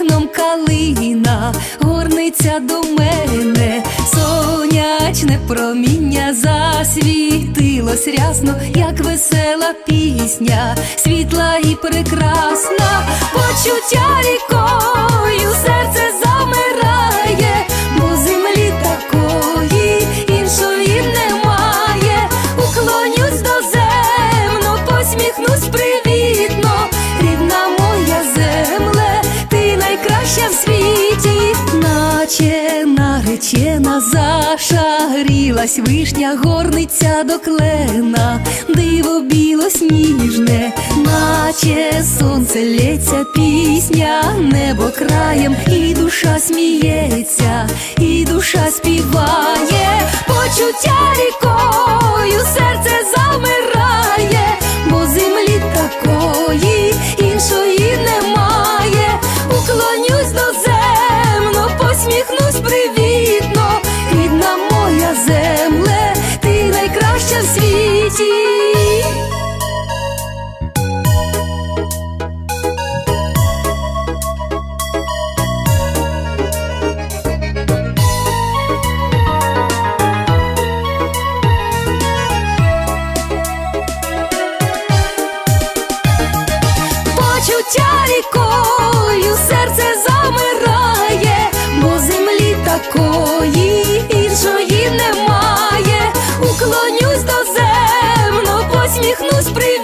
вікном калина горниця до мене, сонячне проміння засвітилось рясно, як весела пісня, світла і прекрасна почуття. Найкраща в світі, наче наречена зашарілась вишня, горниця до клена, диво білосніжне, наче сонце лється пісня, небо краєм, і душа сміється, і душа співає, почуття рікою, рікою, серце замирає, бо землі такої іншої немає. Уклонюсь до земно, посміхнусь привітно,